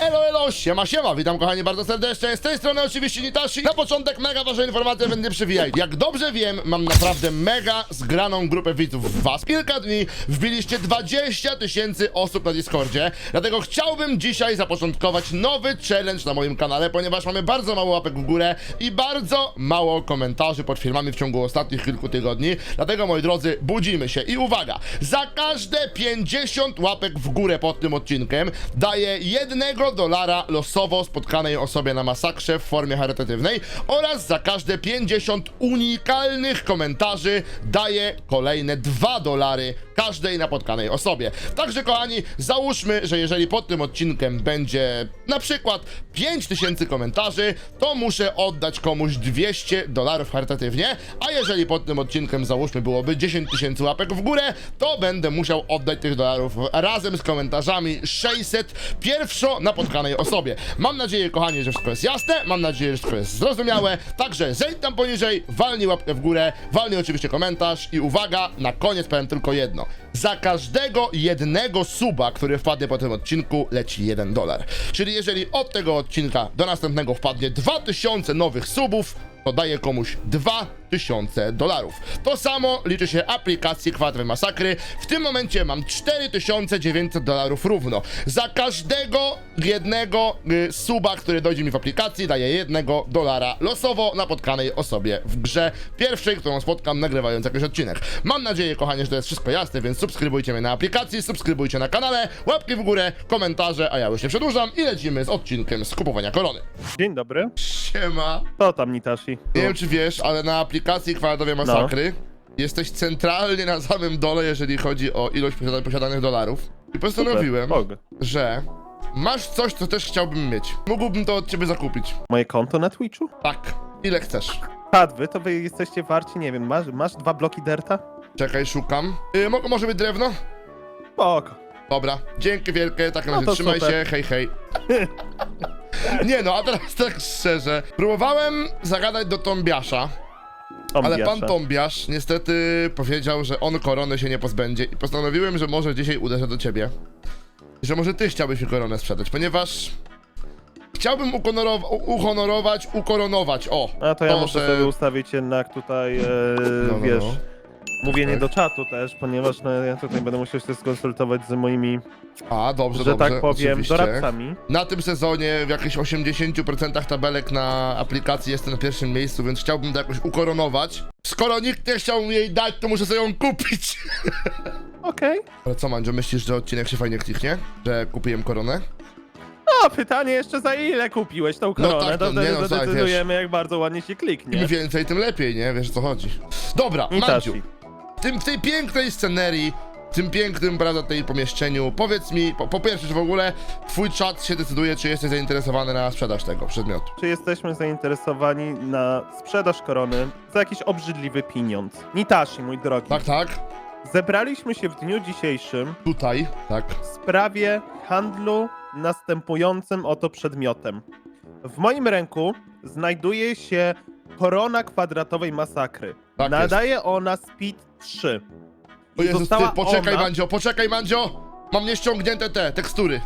Elo, elo, siema, siema, witam kochani bardzo serdecznie, z tej strony oczywiście Nitashi. Na początek mega ważna informacja, będę przywijać. Jak dobrze wiem, mam naprawdę mega zgraną grupę widzów w was. Kilka dni wbiliście 20 tysięcy osób na Discordzie, dlatego chciałbym dzisiaj zapoczątkować nowy challenge na moim kanale, ponieważ mamy bardzo mało łapek w górę i bardzo mało komentarzy pod filmami w ciągu ostatnich kilku tygodni. Dlatego, moi drodzy, budzimy się i uwaga, za każde 50 łapek w górę pod tym odcinkiem daję jednego dolara losowo spotkanej osobie na masakrze w formie charytatywnej oraz za każde 50 unikalnych komentarzy daję kolejne 2 dolary każdej napotkanej osobie. Także kochani, załóżmy, że jeżeli pod tym odcinkiem będzie na przykład 5000 komentarzy, to muszę oddać komuś 200 dolarów charytatywnie, a jeżeli pod tym odcinkiem załóżmy byłoby 10 tysięcy łapek w górę, to będę musiał oddać tych dolarów razem z komentarzami 600 pierwszo napotkanej osobie. Mam nadzieję, kochani, że wszystko jest jasne, mam nadzieję, że wszystko jest zrozumiałe, także zejdź tam poniżej, walnij łapkę w górę, walnij oczywiście komentarz i uwaga, na koniec powiem tylko jedno. Za każdego jednego suba, który wpadnie po tym odcinku, leci 1 dolar. Czyli jeżeli od tego odcinka do następnego wpadnie 2000 nowych subów, to daje komuś 2000 dolarów. To samo liczy się aplikacji Kwadry Masakry. W tym momencie mam 4900 dolarów równo. Za każdego jednego y, suba, który dojdzie mi w aplikacji, daję jednego dolara losowo napotkanej osobie w grze pierwszej, którą spotkam nagrywając jakiś odcinek. Mam nadzieję, kochani, że to jest wszystko jasne, więc subskrybujcie mnie na aplikacji, subskrybujcie na kanale, łapki w górę, komentarze, a ja już nie przedłużam i lecimy z odcinkiem z kupowania korony. Dzień dobry. Siema. Co tam, Nitashi? Nie wiem, czy wiesz, ale na aplikacji Kwadratowie Masakry jesteś centralnie na samym dole, jeżeli chodzi o ilość posiada- posiadanych dolarów. I postanowiłem, Mogę. że masz coś, co też chciałbym mieć. Mógłbym to od ciebie zakupić. Moje konto na Twitchu? Tak. Ile chcesz? Padwy, to wy jesteście warci, nie wiem, masz, masz dwa bloki derta? Czekaj, szukam. Y, mo- może być drewno? Spoko. Dobra, dzięki wielkie, tak No razie to trzymaj super. się, hej hej. Nie no, a teraz tak szczerze. Próbowałem zagadać do Tombiasza, ale pan. Tombiasz niestety powiedział, że on korony się nie pozbędzie i postanowiłem, że może dzisiaj uderzę do ciebie. I Że może ty chciałbyś mi koronę sprzedać, ponieważ chciałbym ukonorow- uhonorować, ukoronować, o. A to ja to, muszę że- sobie ustawić jednak tutaj, e, no, wiesz, no. Mówienie Tak. do czatu też, ponieważ no, ja tutaj będę musiał się skonsultować z moimi, A, dobrze, że dobrze, tak powiem, oczywiście. doradcami. Na tym sezonie w jakichś 80% tabelek na aplikacji jestem na pierwszym miejscu, więc chciałbym to jakoś ukoronować. Skoro nikt nie chciał mi jej dać, to muszę sobie ją kupić. Okej. Ale co, Mandzio, myślisz, że odcinek się fajnie kliknie? Że kupiłem koronę? No, pytanie jeszcze za ile kupiłeś tą koronę, tak, to no, nie wtedy no, słuchaj, zadecydujemy, jak bardzo ładnie się Im kliknie. więcej, tym lepiej, nie? Wiesz o co chodzi. Dobra, Mandziu. W, tym, w tej pięknej scenerii, w tym pięknym, prawda, tej pomieszczeniu, powiedz mi, po, po pierwsze, czy w ogóle twój czat się decyduje, czy jesteś zainteresowany na sprzedaż tego przedmiotu. Czy jesteśmy zainteresowani na sprzedaż korony za jakiś obrzydliwy pieniądz? Nitashi, mój drogi. Tak, tak, Zebraliśmy się w dniu dzisiejszym tutaj, tak. w sprawie handlu następującym oto przedmiotem. W moim ręku znajduje się korona kwadratowej masakry. Tak Nadaje ona Speed 3. O I Jezus, ty, została poczekaj, ona... Mandzio, poczekaj, Mandzio! Mam nieściągnięte te tekstury.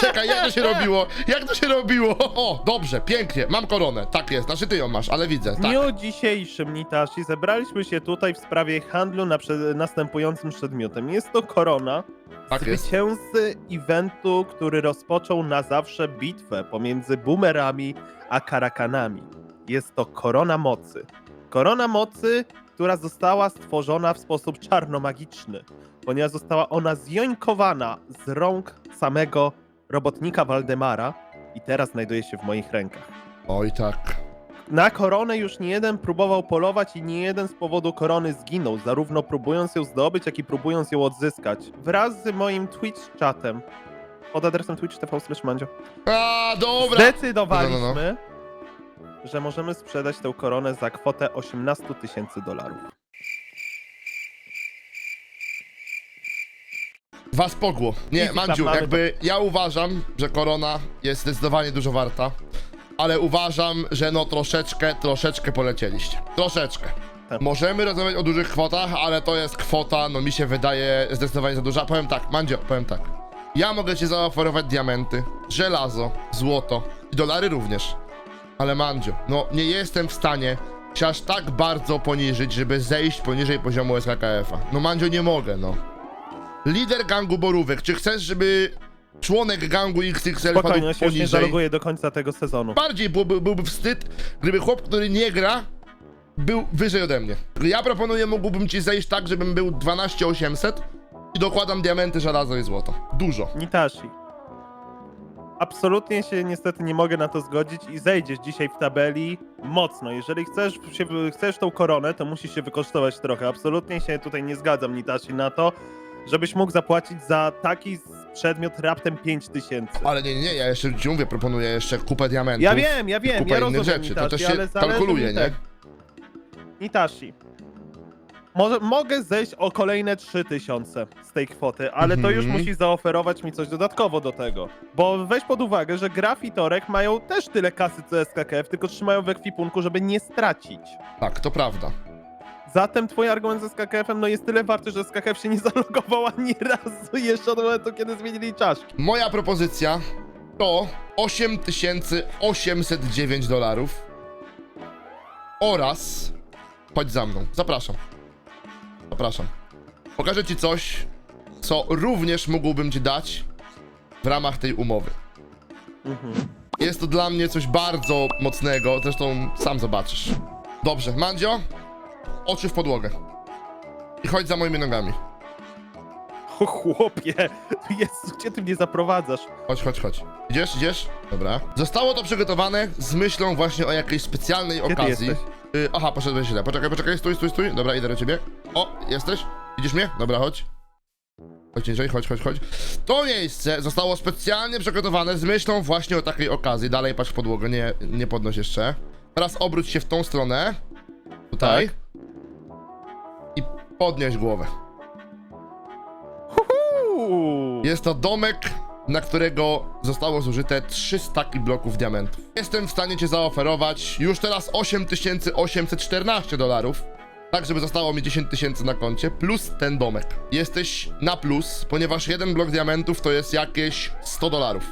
Czekaj, jak to się robiło? Jak to się robiło? O, dobrze, pięknie, mam koronę. Tak jest, znaczy ty ją masz, ale widzę, W tak. dniu dzisiejszym, Nitashi, zebraliśmy się tutaj w sprawie handlu na prze- następującym przedmiotem. Jest to korona Tak jest. zwycięzcy eventu, który rozpoczął na zawsze bitwę pomiędzy boomerami a karakanami. Jest to korona mocy. Korona mocy, która została stworzona w sposób czarnomagiczny, ponieważ została ona zjońkowana z rąk samego robotnika Waldemara i teraz znajduje się w moich rękach. Oj, tak. Na koronę już nie jeden próbował polować i nie jeden z powodu korony zginął, zarówno próbując ją zdobyć, jak i próbując ją odzyskać. Wraz z moim Twitch chatem pod adresem twitch.tv A, dobra! zdecydowaliśmy, że możemy sprzedać tę koronę za kwotę 18 tysięcy dolarów. Was pogło. Nie, Easy Mandziu, clap jakby ja uważam, że korona jest zdecydowanie dużo warta, ale uważam, że no troszeczkę, troszeczkę polecieliście. Troszeczkę. Tak. Możemy rozmawiać o dużych kwotach, ale to jest kwota, no mi się wydaje zdecydowanie za duża. Powiem tak, Mandzio, powiem tak. Ja mogę ci zaoferować diamenty, żelazo, złoto i dolary również. Ale Mandzio, no nie jestem w stanie się aż tak bardzo poniżyć, żeby zejść poniżej poziomu SKKF-a. No Mandzio, nie mogę, no. Lider gangu Borówek, czy chcesz, żeby członek gangu XXL Spokojnie, ja się już nie poniżej? zaloguję do końca tego sezonu. Bardziej byłby, byłby wstyd, gdyby chłop, który nie gra, był wyżej ode mnie. Ja proponuję, mógłbym ci zejść tak, żebym był 12800 i dokładam diamenty, żelazo i złoto. Dużo. Nitashi. Absolutnie się niestety nie mogę na to zgodzić i zejdziesz dzisiaj w tabeli mocno. Jeżeli chcesz, się, chcesz tą koronę, to musisz się wykosztować trochę. Absolutnie się tutaj nie zgadzam, Nitashi, na to, żebyś mógł zapłacić za taki przedmiot raptem 5000. Ale nie, nie, nie, ja jeszcze ci mówię, proponuję jeszcze kupę diamentów. Ja wiem, ja wiem, kupa ja innych rozumiem, rzeczy. To Nitashi, też się ale kalkuluje, nie? Nitashi. Może, mogę zejść o kolejne 3000 z tej kwoty, ale to już Mhm. musisz zaoferować mi coś dodatkowo do tego. Bo weź pod uwagę, że Graf i Torek mają też tyle kasy co SKKF, tylko trzymają w ekwipunku, żeby nie stracić. Tak, to prawda. Zatem twój argument z SKKF-em no jest tyle warty, że SKKF się nie zalogował ani razu jeszcze od momentu, kiedy zmienili czaszki. Moja propozycja to 8809 dolarów oraz chodź za mną, zapraszam. Zapraszam. Pokażę ci coś, co również mógłbym ci dać w ramach tej umowy. Mhm. Jest to dla mnie coś bardzo mocnego, zresztą sam zobaczysz. Dobrze, Mandzio, oczy w podłogę. I chodź za moimi nogami. O chłopie, Jezu, gdzie ty mnie zaprowadzasz? Chodź, chodź, chodź. Idziesz, idziesz? Dobra. Zostało to przygotowane z myślą właśnie o jakiejś specjalnej Gdzie ty okazji. jesteś? Y, aha, poszedłeś źle. Poczekaj, poczekaj, stój, stój, stój. Dobra, idę do ciebie. O, jesteś? Widzisz mnie? Dobra, chodź. Chodź niżej, chodź, chodź, chodź. To miejsce zostało specjalnie przygotowane z myślą właśnie o takiej okazji. Dalej patrz w podłogę, nie, nie podnoś jeszcze. Teraz obróć się w tą stronę. Tutaj. Tak. I podnieś głowę. Jest to domek, na którego zostało zużyte 3 staki bloków diamentów. Jestem w stanie cię zaoferować już teraz 8814 dolarów. Tak, żeby zostało mi 10 tysięcy na koncie, plus ten domek. Jesteś na plus, ponieważ jeden blok diamentów to jest jakieś 100 dolarów.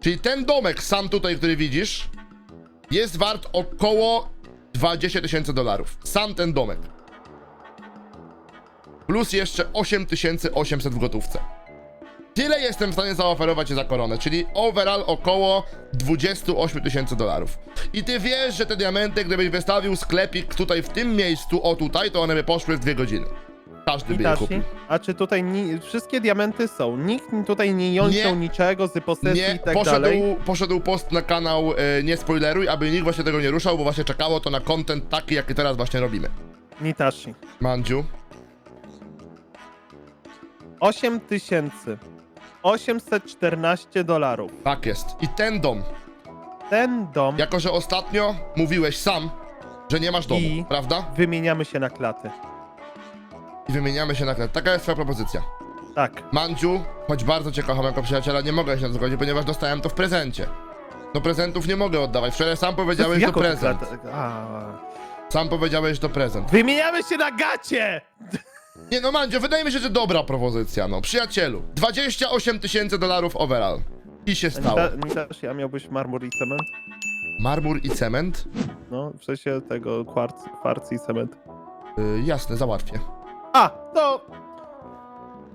Czyli ten domek sam tutaj, który widzisz, jest wart około 20 tysięcy dolarów. Sam ten domek. Plus jeszcze 8800 w gotówce. Tyle jestem w stanie zaoferować za koronę, czyli overall około 28 tysięcy dolarów. I ty wiesz, że te diamenty, gdybyś wystawił sklepik tutaj w tym miejscu, o tutaj, to one by poszły w dwie godziny. Każdy by je kupił. a czy tutaj ni- wszystkie diamenty są? Nikt tutaj nie Nie. niczego z posesji Nie, i tak poszedł, dalej? poszedł post na kanał e, Nie spoileruj, aby nikt właśnie tego nie ruszał, bo właśnie czekało to na content taki, jaki teraz właśnie robimy. Nitashi. Mandziu, 8814 dolarów. tak jest. I ten dom, Ten dom jako że ostatnio mówiłeś sam, że nie masz domu, I- prawda? wymieniamy się na klaty. I wymieniamy się na kres. Taka jest twoja propozycja. Tak. Mandziu, choć bardzo cię kocham jako przyjaciela, nie mogę się na to zgodzić, ponieważ dostałem to w prezencie. No prezentów nie mogę oddawać. Wczoraj sam powiedziałeś, że to prezent. klatę? A. Sam powiedziałeś, że to prezent. Wymieniamy się na gacie! Nie no Mandzio, wydaje mi się, że dobra propozycja, no. Przyjacielu, 28 tysięcy dolarów overall. I się stało. Nita- Nitashi, a miałbyś marmur i cement? Marmur i cement? No, w sensie tego kwarc, kwarc i cement. Yy, jasne, załatwię. A, to...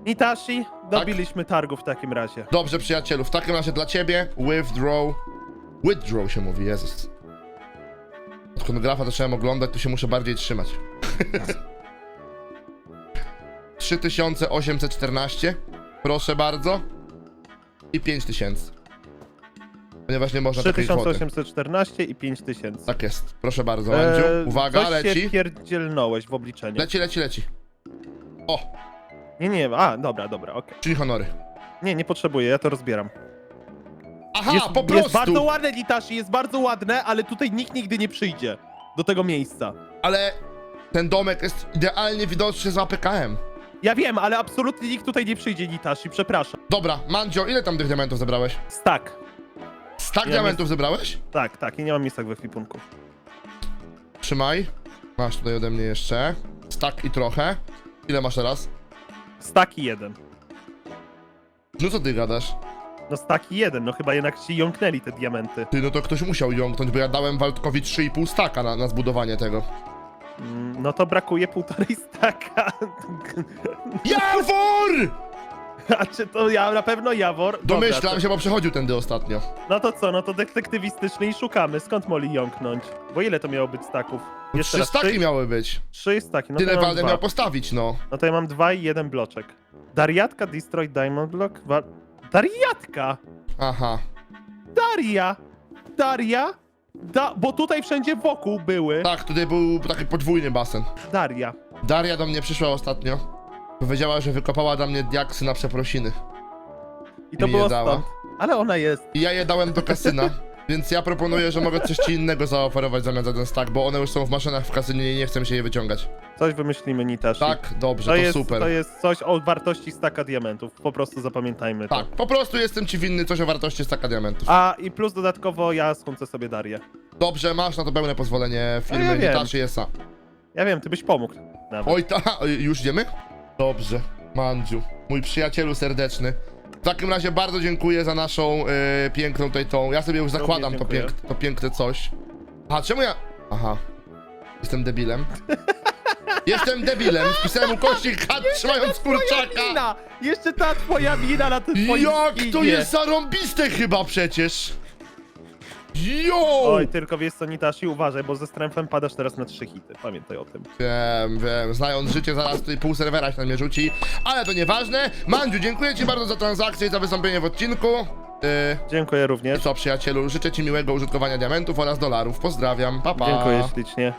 Nitashi, dobiliśmy targu w takim razie. Dobrze, przyjacielu, w takim razie dla ciebie withdraw... Withdraw się mówi, Jezus. Odkąd grafa zacząłem oglądać, to się muszę bardziej trzymać. 3814, proszę bardzo. I 5000. Ponieważ nie można takiej kwoty. 3814 i 5000. Tak jest, proszę bardzo, Mandziu. Eee, Uwaga, coś leci. się pierdzielnąłeś w obliczeniu. Leci, leci, leci. O, Nie, nie, a, dobra, dobra, okej. czyli honory. Nie, nie potrzebuję, ja to rozbieram. Aha, jest, po jest prostu! bardzo ładne, Nitashi, jest bardzo ładne, ale tutaj nikt nigdy nie przyjdzie do tego miejsca. Ale ten domek jest idealnie widoczny z APKM. Ja wiem, ale absolutnie nikt tutaj nie przyjdzie, Nitashi, przepraszam. Dobra, Mandzio, ile tam tych diamentów zebrałeś? Stak. Stak Ja diamentów zebrałeś? Tak, tak, i nie mam miejsca w ekwipunku. Trzymaj. Masz tutaj ode mnie jeszcze. Stak i trochę. Ile masz teraz? Staki jeden. No co ty gadasz? No staki jeden, no chyba jednak ci jąknęli te diamenty. Ty, no to ktoś musiał jąknąć, bo ja dałem Waldkowi 3,5 staka na, na zbudowanie tego. Mm, No to brakuje półtorej staka. Jawor! A czy to ja, na pewno Jawor? Dobra, Domyślam to- się, bo przechodził tędy ostatnio. No to co, no to detektywistyczny i szukamy. Skąd mogli jąknąć? Bo ile to miało być staków? Trzy raz staki trzy? miały być. Trzy staki, no Tyle to ja miał postawić, no. No to ja mam dwa i jeden bloczek. Dariatka Destroy Diamond Block? Wa- Dariatka! Aha. Daria! Daria! Da, bo tutaj wszędzie wokół były. Tak, tutaj był taki podwójny basen. Daria. Daria do mnie przyszła ostatnio. Powiedziała, że wykopała dla mnie diaksy na przeprosiny. I to Mi było dała. stąd. Ale ona jest. I ja je dałem do kasyna. Więc ja proponuję, że mogę coś ci innego zaoferować zamiast za ten stack, bo one już są w maszynach w kasynie i nie chcę się je wyciągać. Coś wymyślimy, Nitashi. Tak, dobrze, To, to, jest, super. to jest coś o wartości staka diamentów. Po prostu zapamiętajmy to. Tak, po prostu jestem ci winny coś o wartości staka diamentów. A i plus dodatkowo ja skądzę sobie Darię. Dobrze, masz na to pełne pozwolenie firmy ja. Hitachi S.A. Ja wiem, ty byś pomógł. Nawet. Oj, ta, już idziemy? Dobrze, Mandziu, mój przyjacielu serdeczny. W takim razie bardzo dziękuję za naszą y, piękną tutaj tą. Ja sobie już zakładam to, pięk, to piękne coś. A czemu ja. Aha. Jestem debilem. Jestem debilem. Wpisałem ukośnik kat trzymając kurczaka. Mina! Jeszcze ta twoja mina na tym twoim Jak to skinie. jest zarąbiste chyba przecież. Jo! Oj, tylko wiesz co, Nitashi, uważaj, bo ze stręfem padasz teraz na trzy hity. Pamiętaj o tym. Wiem, wiem, znając życie, zaraz tutaj pół serwera się na mnie rzuci, ale to nieważne. Mandziu, dziękuję ci bardzo za transakcję i za wystąpienie w odcinku. Yy, Dziękuję I również. co, przyjacielu, życzę ci miłego użytkowania diamentów oraz dolarów. Pozdrawiam, pa pa. Dziękuję ślicznie.